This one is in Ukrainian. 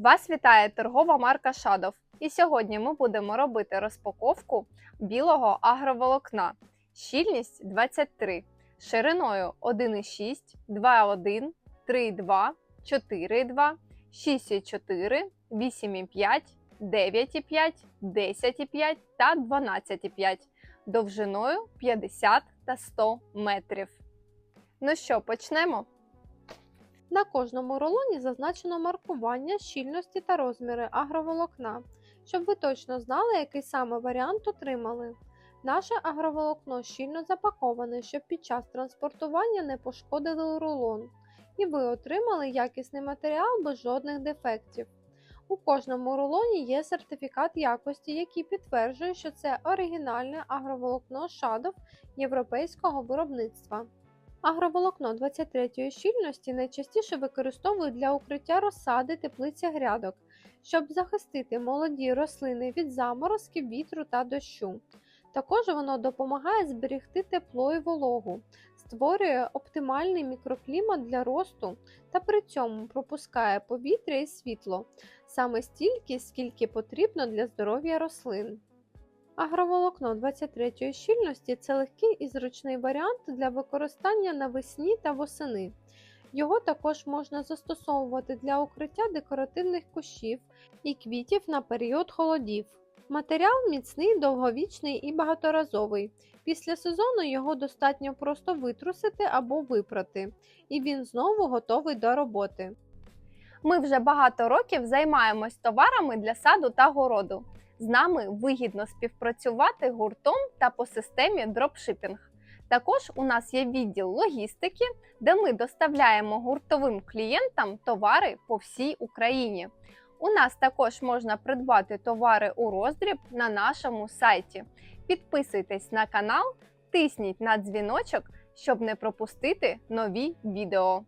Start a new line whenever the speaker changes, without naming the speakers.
Вас вітає торгова марка Шадов. І сьогодні ми будемо робити розпаковку білого агроволокна. Щільність 23, шириною 1,6, 2,1, 3,2, 4,2, 6,4, 8,5, 9,5, 10,5 та 12,5 довжиною 50 та 100 метрів. Ну що, почнемо?
На кожному рулоні зазначено маркування щільності та розміри агроволокна, щоб ви точно знали, який саме варіант отримали. Наше агроволокно щільно запаковане, щоб під час транспортування не пошкодили рулон, і ви отримали якісний матеріал без жодних дефектів. У кожному рулоні є сертифікат якості, який підтверджує, що це оригінальне агроволокно Shadow європейського виробництва. Агроволокно 23 щільності найчастіше використовують для укриття розсади теплиці грядок, щоб захистити молоді рослини від заморозків, вітру та дощу. Також воно допомагає зберегти тепло і вологу, створює оптимальний мікроклімат для росту та при цьому пропускає повітря і світло саме стільки, скільки потрібно для здоров'я рослин. Агроволокно 23 щільності це легкий і зручний варіант для використання навесні та восени. Його також можна застосовувати для укриття декоративних кущів і квітів на період холодів. Матеріал міцний, довговічний і багаторазовий. Після сезону його достатньо просто витрусити або випрати, і він знову готовий до роботи.
Ми вже багато років займаємось товарами для саду та городу. З нами вигідно співпрацювати гуртом та по системі дропшипінг. Також у нас є відділ логістики, де ми доставляємо гуртовим клієнтам товари по всій Україні. У нас також можна придбати товари у роздріб на нашому сайті. Підписуйтесь на канал, тисніть на дзвіночок, щоб не пропустити нові відео.